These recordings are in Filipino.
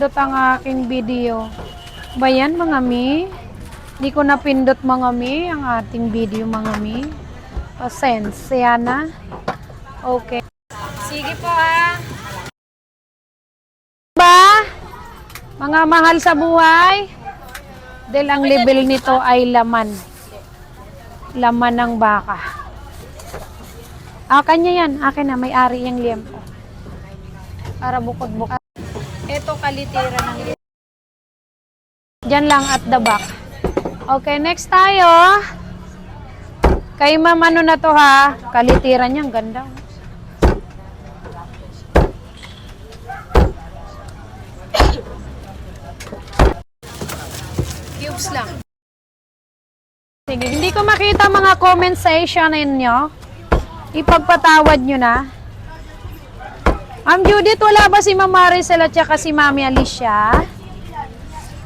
Pindot ang aking video. Ba yan mga mi? Di ko napindot mga mi ang ating video mga mi. Pasensya na. Okay. Sige po ah. Ba? Mga mahal sa buhay. Dahil ang level nito ay laman. Laman ng baka. Ah, kanya yan. Akin na, may-ari yung liempo. Para bukod-bukod. Ito kalitira ng liempo. Diyan lang at the back. Okay, next tayo. Kay ma'am ano na to ha? Kalitiran niya, ganda. Cubes lang. Sige, hindi ko makita mga comment section ninyo. Ipagpatawad nyo na. Ma'am Judith, wala ba si Ma'am Maricel at saka si Mami Alicia?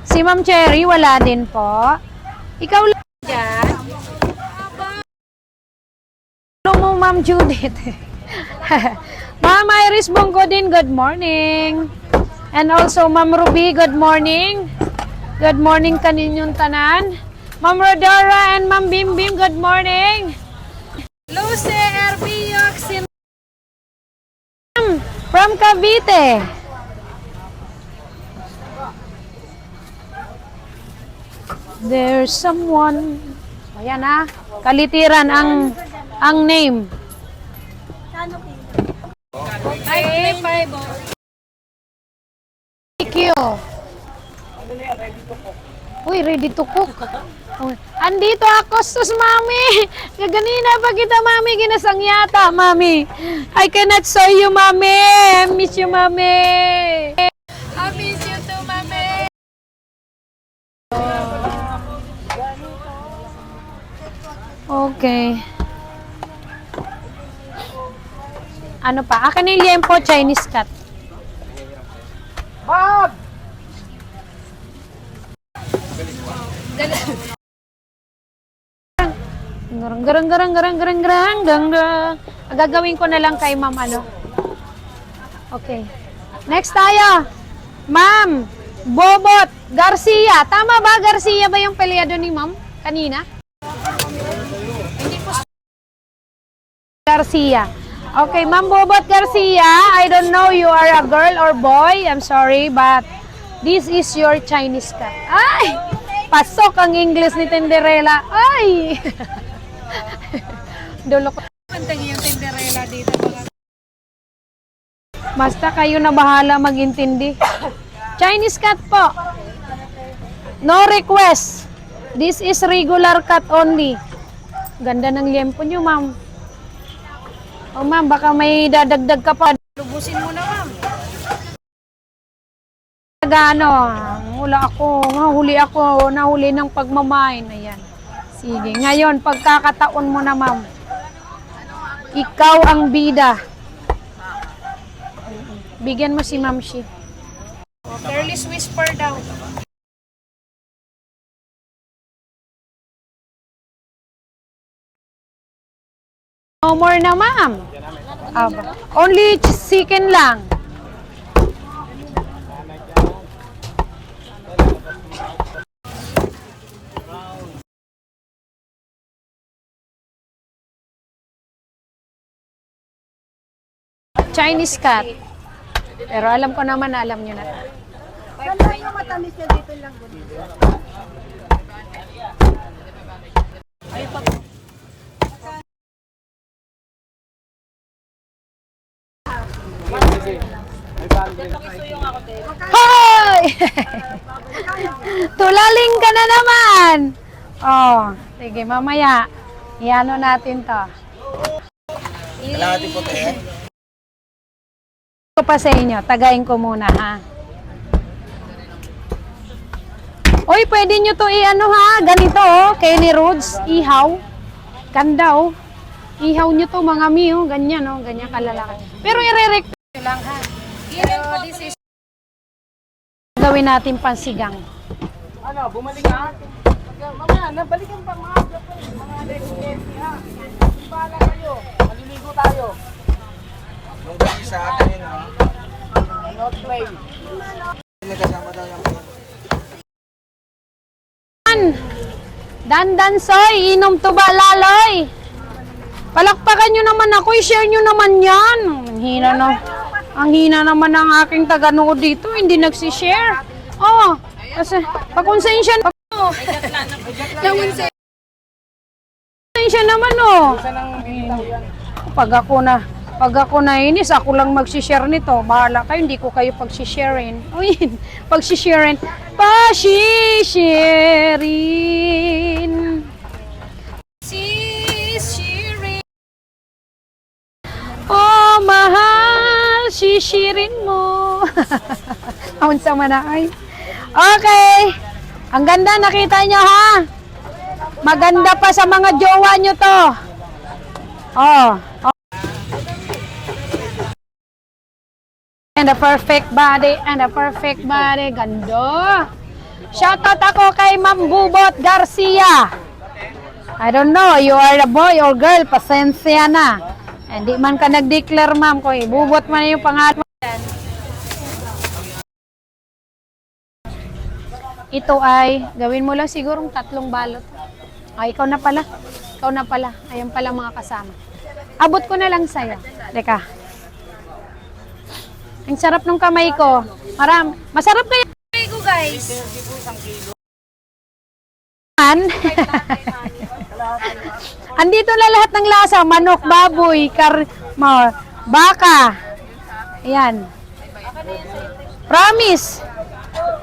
Si Ma'am Cherry, wala din po. Ikaw lang dyan. Ano mo, Ma'am Judith? Ma'am Iris Bonggo din, good morning. And also, Ma'am Ruby, good morning. Good morning kaninyong tanan. Ma'am Rodora and Ma'am Bim Bim, good morning. Lucy RB Yoxin from Cavite. There's someone. Ayan na. Kalitiran ang ang name. Okay, five. Thank you. Uy, ready to cook. Uy, Andito ako, sus, mami. Kaganina pa kita, mami, ginasang yata, mami. I cannot show you, mami. I miss you, mami. I miss you too, mami. Okay. Ano pa? Akin yung liempo, Chinese cut. Garang garang garang garang garang garang garang garang. Gagawin ko na lang kay ma'am ano. Okay. Next tayo. Ma'am, Bobot Garcia. Tama ba Garcia ba yung pelyado ni ma'am kanina? Garcia. Okay, Ma'am Bobot Garcia, I don't know you are a girl or boy. I'm sorry, but this is your Chinese cat. Ay! Pasok ang English ni Tinderella. Ay! Dulo ko. yung Tinderella dito. Basta kayo na bahala mag-intindi. Chinese cat po. No request. This is regular cat only. Ganda ng liempo nyo, ma'am. Oh, ma'am, baka may dadagdag ka pa. Lubusin mo na, ma'am. Ano, hula ako, nahuli ako, nahuli ng pagmamain. Ayan. Sige, ngayon, pagkakataon mo na, ma'am. Ikaw ang bida. Bigyan mo si Ma'am Shi. Careless whisper daw. No more na, ma'am. Only chicken lang. Chinese cat. Pero alam ko naman na alam nyo na. Hoy! Tulaling ka na naman! Oh, sige, mamaya. Iano natin to. Kalahati puti eh. Ko pa sa inyo. Tagayin ko muna, ha? Uy, pwede nyo to i-ano ha? Ganito, oh. Kenny Rhodes, ihaw. Ganda, oh. Ihaw nyo to, mga mi, oh. Ganyan, oh. Ganyan kalalaki. Pero i-re-rect nyo lang, ha? Pero this is... Gawin natin pansigang. Ano, bumalik ka? Mamaya, nabalikan pa mga mga next ha. Bala kayo. Maliligo tayo. Nung gabi sa akin Dandan soy, inom tuba laloy. Palakpakan nyo naman ako, i-share nyo naman yan. Ang hina na. Ang hina naman ng aking taganood dito, hindi nagsishare. Oh, kasi pakonsensya na. Pakonsensya naman oh. Pag ako na, pag ako nainis, ako lang magsishare nito. Bahala kayo, hindi ko kayo pagsisharein. Uy, pagsisharein. Pasisharein. Sishirin. Oh, mahal, sishirin mo. Aun sa manakay. Okay. Ang ganda, nakita nyo ha? Maganda pa sa mga jowa nyo to. Oh. And a perfect body, and a perfect body. Ganda. Shoutout ako kay Ma'am Bubot Garcia. I don't know, you are a boy or girl, pasensya na. Hindi man ka nag-declare, ma'am, ko eh. Bubot man yung pangalan. Ito ay, gawin mo lang sigurong tatlong balot. Ay, ikaw na pala. Ikaw na pala. Ayan pala mga kasama. Abot ko na lang sa'yo. Teka. Ang sarap ng kamay ko. Maram. Masarap kaya kamay ko, guys. An. Andito na lahat ng lasa. Manok, baboy, kar, ma, baka. Ayan. Promise.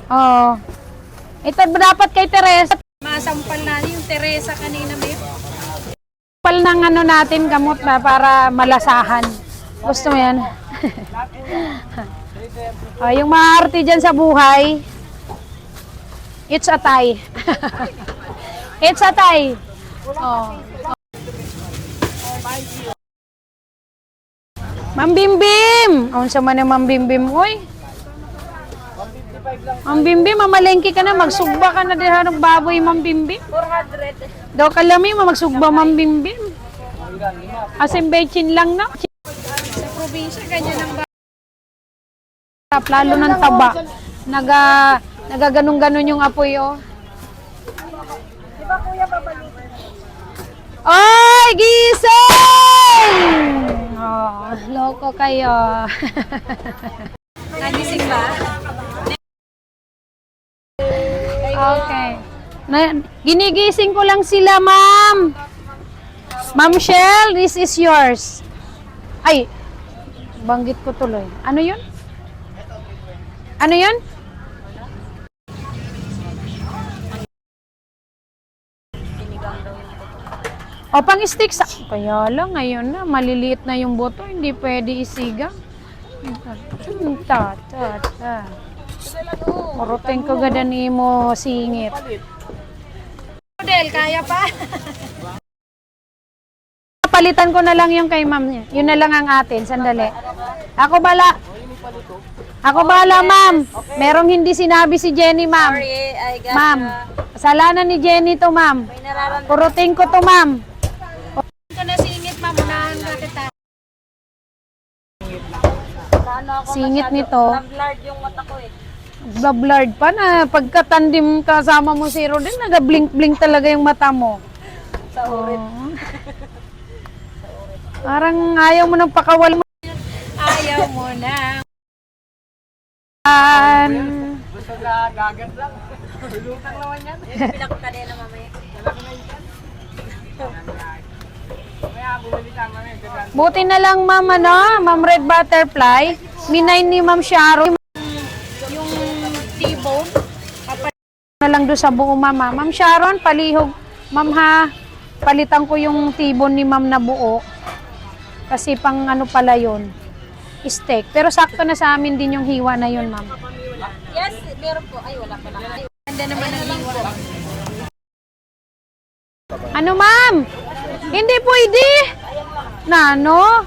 Oh. Ito dapat kay Teresa. Masampal na yung Teresa kanina may. Sampal ng ano natin gamot na para malasahan. Gusto mo yan? oh, yung mga arte dyan sa buhay, it's a tie. it's a tie. Oh. Ma'am Bimbim! Ang sa man yung Ma'am Bimbim, uy. Ma'am Bimbim, mamalengke ka na, magsugba ka na din ng baboy, Ma'am Bimbim. 400. Daw kalami, magsugba, Ma'am Bimbim. Asim bechin lang na. Probinsya, ganyan ang ba- Lalo ng taba. Naga, nagaganong-ganon yung apoy, oh. Oy, gising! Oh, loko kayo. Nagising ba? Okay. Na, ginigising ko lang sila, ma'am. Ma'am Shell, this is yours. Ay, banggit ko tuloy. Ano yun? Ano yun? O, pang stick sa... Kaya lang, ngayon na, maliliit na yung boto, hindi pwede isigang. Ta, ta, ta. Murutin ko gada ni mo singit. Model, kaya pa? Palitan ko na lang yung kay ma'am niya. Yun na lang ang atin. Sandali. Ako bala. Ako bala, ma'am. Merong hindi sinabi si Jenny, ma'am. Sorry, I got Ma'am, kasalanan ni Jenny to, ma'am. may nararamdaman. Purutin ko to, ma'am. Purutin ko na singit, ma'am. Unahan ka kita. Ano ako Singit masyado, nito. na-blurred yung mata ko eh. Blurred pa na. Pagkatandim kasama mo si Rodin, nag-blink-blink talaga yung mata mo. Sa urit. Oo. Parang ayaw mo ng pakawal mo. Ayaw mo na. An. Gusto na gagat lang. Lulutang naman yan. Mamaya. Ka naman. Gaganda. Buti na lang ma'am ano, ma'am Red Butterfly. Minain ni ma'am Sharon. Yung T-bone. na lang doon sa buo mama. Ma'am Sharon, palihog. Ma'am ha, palitan ko yung T-bone ni ma'am na buo. Kasi pang ano pala yun, steak. Pero sakto na sa amin din yung hiwa na yun ma'am. Yes, meron po. Ay, wala pala. Ganda naman ang hiwa. Ano ma'am? Hindi pwede. Na ano?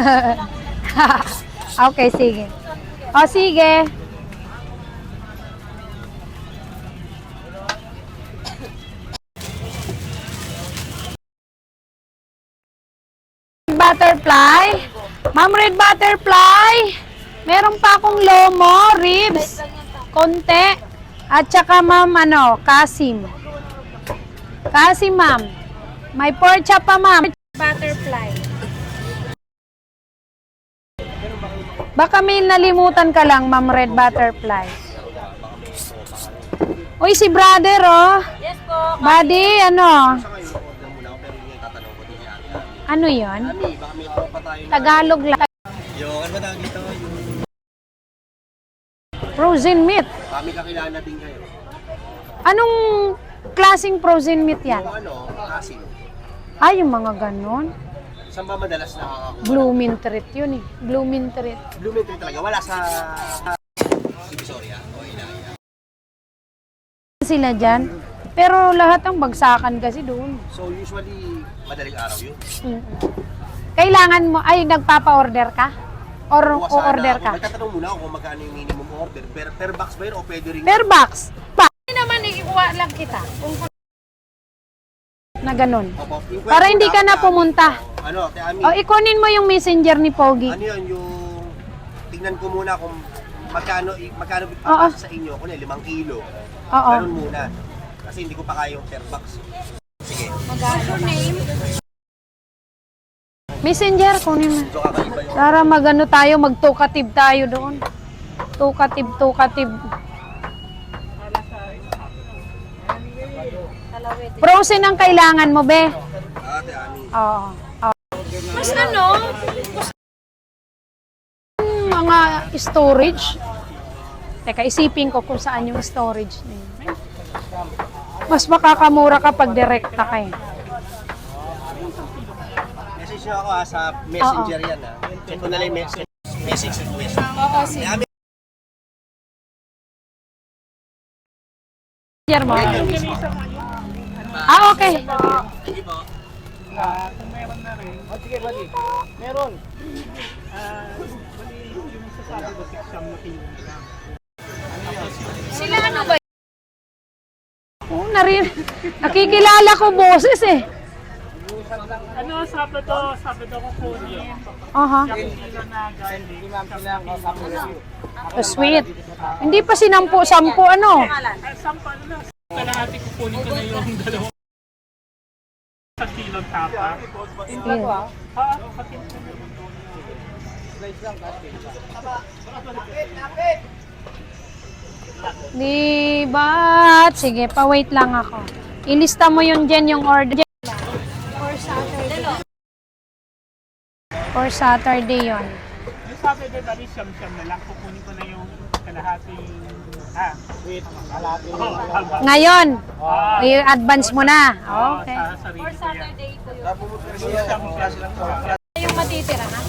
okay, sige. O sige. Ma'am Red Butterfly. Meron pa akong lomo, ribs. Konti. At saka ma'am, ano, Kasim. Kasim, ma'am. May pork chop pa, ma'am. Butterfly. Baka may nalimutan ka lang, ma'am, red butterfly. Uy, si brother, oh. Yes po. Buddy, ano? Ano yon? Ami, baka may tayo. Tagalog lang. Yung, ano ba tawag dito? Yung Frozen meat. kami kakilala din kayo. Anong klaseng frozen meat yan? Yung ano, asin. Ay, yung mga ganon. Saan ba madalas nakakakuha? Blooming treat yun eh. Blooming treat. Blumentritt talaga. Wala sa Divisoria o Ilaya. Sila dyan. Pero lahat ng bagsakan kasi doon. So usually, madaling araw yun. Mm. Kailangan mo, ay nagpapa-order ka? Or Kuha sana o-order ako. ka? Magtatanong muna ako kung magkano yung minimum order. Per, per box ba yun o pwede rin? Per box. Pa. Hindi naman ikuha lang kita. Kung na ganun. Opo. Yung Para hindi ka na pumunta. Ano, te Ami, O, ikunin mo yung messenger ni Pogi. ano yun, yung tingnan ko muna kung magkano magkano ipapasa sa inyo. Kung limang kilo. Oo. Ganun muna. Kasi hindi ko pa kaya yung per box. Sige. What's your name? Messenger, kunin mo. So kakaiba yung Para magano tayo, magtukatib tayo doon. Tukatib, tukatib. Frozen ang kailangan mo, be. ate Ami. Oo. Oo. Mas ano? Mga storage. Teka, isipin ko kung saan yung storage na yun. Mas makakamura kapag direkta ka eh. Message nyo ako ha, sa messenger yan ha. Check ko na lang yung message. Message request. Oo, Messenger mo. Ah, okay. sige po. kung meron na rin, Oh, sige, buddy. Meron. ah, bali yung sasabi ko, siyam na kilo lang. Sila ano ba? Narin. Nakikilala ko boses eh. Ano, Sabado, Sabado ko kunin, Aha. Oh, sweet. Hindi pa sinampu-sampu ano. Ay, sampa ano na, kalahati ko kunin ko na yung dalawang isang kilong tapa. Yeah. Ah, pati Di ba? Sige, pa-wait lang ako. Ilista mo yun dyan yung order. For Saturday. For Saturday yun. Yung Saturday, bali siyam-siyam na lang, kukunin ko na yung kalahating, ah, wait, kalahati. Oh. Ngayon, Ah, i-advance mo na. oh, Okay. ko yan. Saturday po yun. Siyam-siyam. Yung matitira, ha?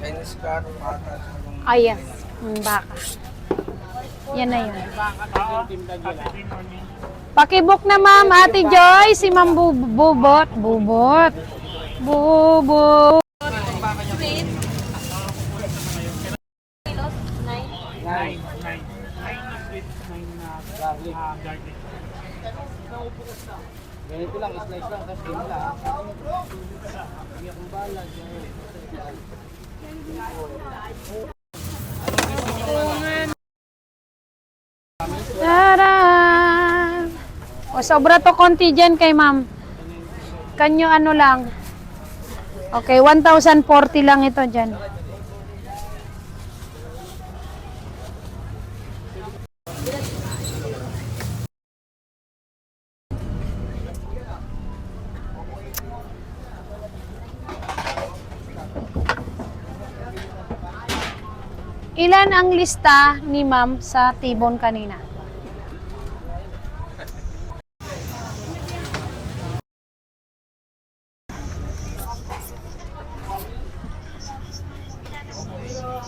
Chinese car, patas. Ah, yes. Mm, baka. Yan na yun. Pakibook na ma'am, Ate Joy, si Ma'am Bu- Bubot. Bubot. Bubot. Nine. Nine, nine. Garlic. Ganito lang, slice lang, tapos din lang. Tara! O, sobra to konti dyan kay ma'am. Kanyo ano lang. Okay, 1,040 lang ito dyan. Ilan ang lista ni ma'am sa tibon kanina?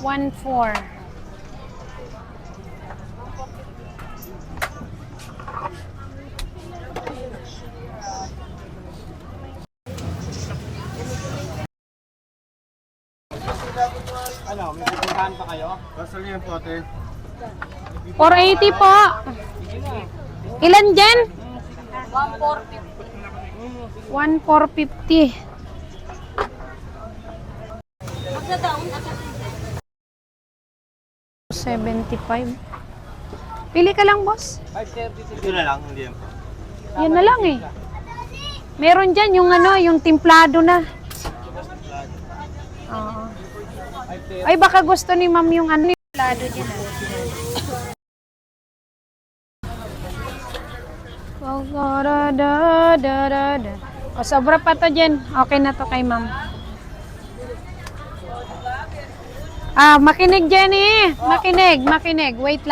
One four. Ano, may pupuntahan pa kayo? Pasal yan po, ate. 480 po. Ilan dyan? 1,450. 1450. Magsa down. 275. Pili ka lang, boss. 530 Yun na lang, hindi yan po. Yan na lang eh. Meron dyan yung ano, yung timplado na. Oo. Ay, baka gusto ni ma'am yung ano, yung dyan da, da. O, sobra pa to dyan. Okay na to kay ma'am. Ah, makinig Jenny. Makinig, makinig. Wait lang.